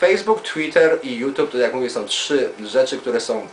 Facebook, Twitter i YouTube to jak mówię są trzy rzeczy, które są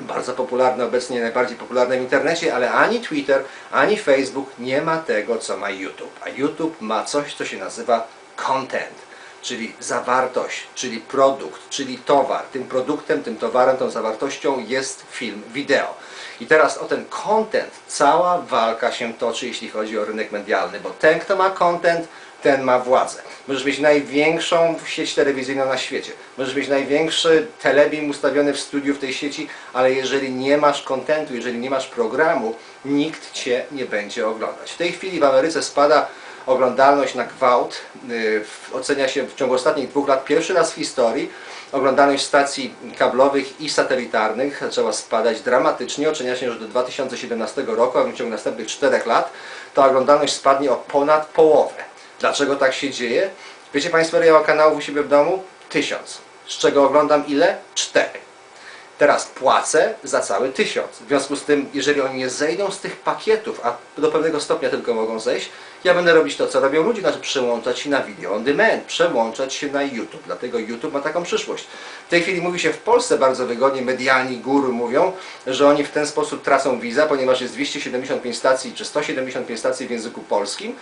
bardzo popularne obecnie, najbardziej popularne w internecie, ale ani Twitter, ani Facebook nie ma tego, co ma YouTube. A YouTube ma coś, co się nazywa content, czyli zawartość, czyli produkt, czyli towar. Tym produktem, tym towarem, tą zawartością jest film, wideo. I teraz o ten content cała walka się toczy, jeśli chodzi o rynek medialny, bo ten, kto ma content, ten ma władzę. Możesz mieć największą sieć telewizyjną na świecie. Możesz mieć największy telebim ustawiony w studiu w tej sieci, ale jeżeli nie masz kontentu, jeżeli nie masz programu, nikt Cię nie będzie oglądać. W tej chwili w Ameryce spada oglądalność na gwałt. W- Ocenia się w ciągu ostatnich dwóch lat pierwszy raz w historii oglądalność stacji kablowych i satelitarnych zaczęła spadać dramatycznie. Ocenia się, że do 2017 roku, a w ciągu następnych czterech lat, ta oglądalność spadnie o ponad połowę. Dlaczego tak się dzieje? Wiecie Państwo, ile ja kanałów u siebie w domu? Tysiąc. Z czego oglądam ile? Cztery. Teraz płacę za cały tysiąc. W związku z tym, jeżeli oni nie zejdą z tych pakietów, a do pewnego stopnia tylko mogą zejść, ja będę robić to, co robią ludzie, znaczy przełączać się na video on demand, przełączać się na YouTube. Dlatego YouTube ma taką przyszłość. W tej chwili mówi się w Polsce bardzo wygodnie, medialni guru mówią, że oni w ten sposób tracą wiza, ponieważ jest 275 stacji czy 175 stacji w języku polskim.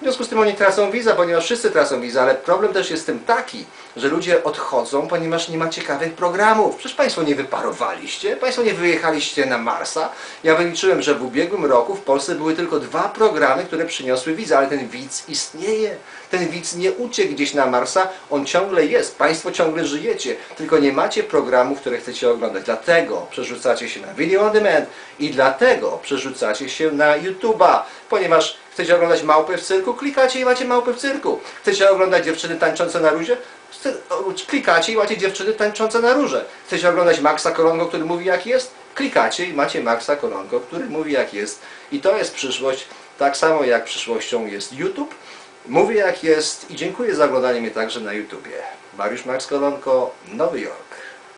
W związku z tym oni tracą wiza, ponieważ wszyscy tracą wiza, ale problem też jest tym taki, że ludzie odchodzą, ponieważ nie ma ciekawych programów. Przecież Państwo nie wyparowaliście, Państwo nie wyjechaliście na Marsa. Ja wyliczyłem, że w ubiegłym roku w Polsce były tylko dwa programy, które przyniosły wizę, ale ten widz istnieje. Ten widz nie uciekł gdzieś na Marsa, on ciągle jest. Państwo ciągle żyjecie, tylko nie macie programów, które chcecie oglądać. Dlatego przerzucacie się na video on demand i dlatego przerzucacie się na YouTube'a, ponieważ chcecie oglądać małpy w cyrku, klikacie i macie małpy w cyrku. Chcecie oglądać dziewczyny tańczące na róże? Klikacie i macie dziewczyny tańczące na róże. Chcecie oglądać Maxa Kolongo, który mówi jak jest? Klikacie i macie Maxa Kolongo, który mówi jak jest. I to jest przyszłość, tak samo jak przyszłością jest YouTube. Mówię jak jest i dziękuję za oglądanie mnie także na YouTubie. Mariusz Max Kolonko, Nowy Jork.